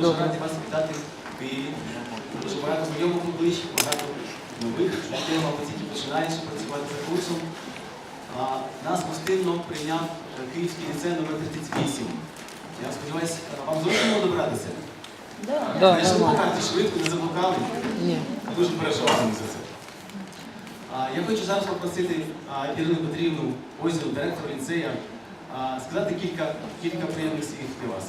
дуже раді вас вітати в Києві. Дуже багато знайомих облич, багато нових. Дитина, мабуть, тільки починаєш працювати за курсом. А, нас гостинно прийняв Київський ліцей номер 38. Я сподіваюся, вам зручно було добратися? Да, Знайшли по карті швидко, не заблукали. Ні. Дуже переживаємо за це. А, Я хочу зараз попросити а, Ірину Петрівну, Озеру, директора ліцея, а, сказати кілька, кілька приємних слів для вас.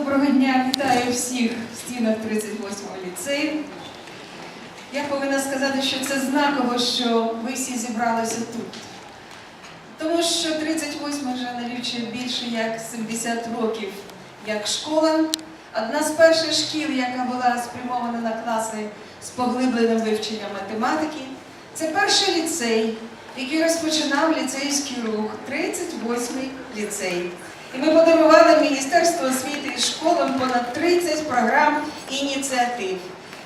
Доброго дня, вітаю всіх в стінах 38-го ліцею. Я повинна сказати, що це знаково, що ви всі зібралися тут. Тому що 38 вже налічує більше як 70 років як школа. Одна з перших шкіл, яка була спрямована на класи з поглибленим вивченням математики, це перший ліцей, який розпочинав ліцейський рух, 38-й ліцей. І ми подарували Міністерству освіти і школам понад 30 програм і ініціатив.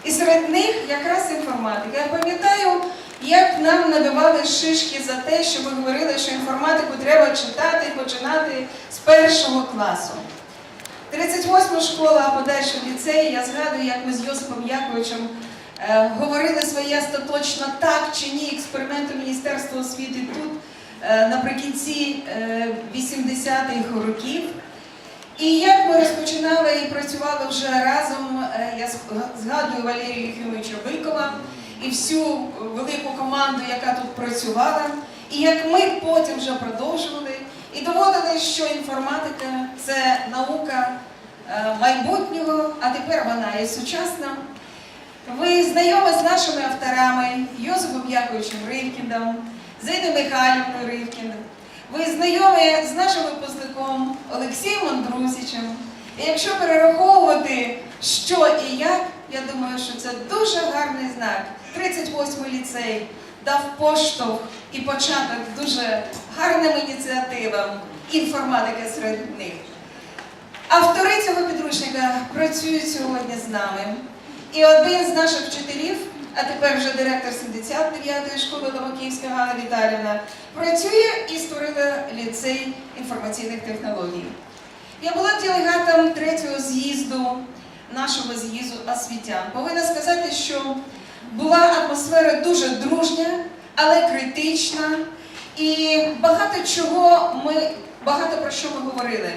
І серед них якраз інформатика. Я пам'ятаю, як нам набивали шишки за те, що ми говорили, що інформатику треба читати і починати з першого класу. 38 школа, а подальше ліцеї, я згадую, як ми з Йосипом Яковичем е, говорили своє остаточно так чи ні експерименту Міністерства освіти тут наприкінці е, 80-х років. І як ми розпочинали і працювали вже разом, е, я згадую Валерія Єфімовича Бикова і всю велику команду, яка тут працювала, і як ми потім вже продовжували і доводили, що інформатика це наука е, майбутнього, а тепер вона є сучасна. Ви знайомі з нашими авторами Йосипом Яковичем Ривкіндом, Зейною Михайлівною Ривкіндом. Ви знайомі з нашим випускником Олексієм Андрусічем. І якщо перераховувати, що і як, я думаю, що це дуже гарний знак. 38-й ліцей дав поштовх і початок дуже гарним ініціативам інформатики серед них. Автори цього підручника працюють сьогодні з нами. І один з наших вчителів, а тепер вже директор 79-ї школи Ломаківська Ганна Віталівна, працює і створила ліцей інформаційних технологій. Я була делегатом третього з'їзду нашого з'їзду освітян. Повинна сказати, що була атмосфера дуже дружня, але критична. І багато чого ми багато про що ми говорили.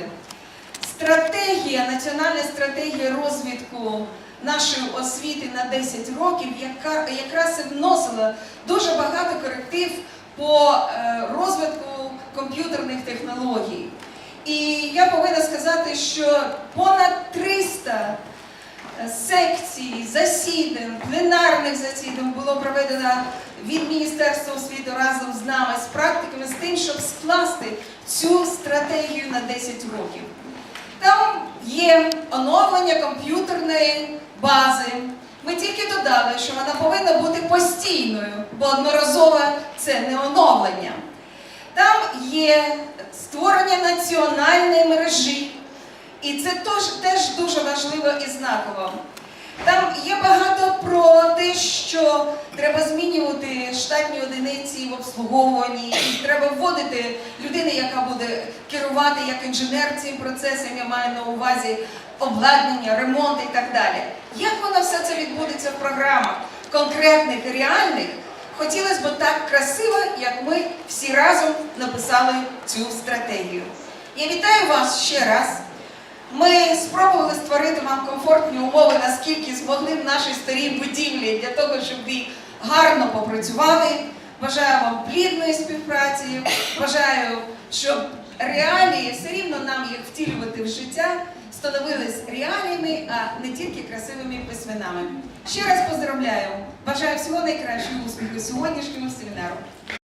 Стратегія, національна стратегія розвитку нашої освіти на 10 років, яка якраз і вносила дуже багато коректив по е, розвитку комп'ютерних технологій. І я повинна сказати, що понад 300 секцій, засідань, пленарних засідань було проведено від Міністерства освіти разом з нами, з практиками, з тим, щоб скласти цю стратегію на 10 років. Є оновлення комп'ютерної бази. Ми тільки додали, що вона повинна бути постійною, бо одноразове це не оновлення. Там є створення національної мережі, і це теж, дуже важливо і знаково. Там є багато що треба змінювати штатні одиниці в обслуговуванні, і треба вводити людину, яка буде керувати як інженер цим процесом, я маю на увазі обладнання, ремонт і так далі. Як воно все це відбудеться в програмах конкретних і реальних? Хотілося б так красиво, як ми всі разом написали цю стратегію. Я вітаю вас ще раз. Ми спробували створити вам комфортні умови, наскільки змогли в нашій старій будівлі для того, щоб ви гарно попрацювали. Бажаю вам плідної співпраці. Бажаю, щоб реалії все рівно нам їх втілювати в життя, становились реаліями, а не тільки красивими письменами. Ще раз поздравляю. Бажаю всього найкращого успіху сьогоднішньому семінару.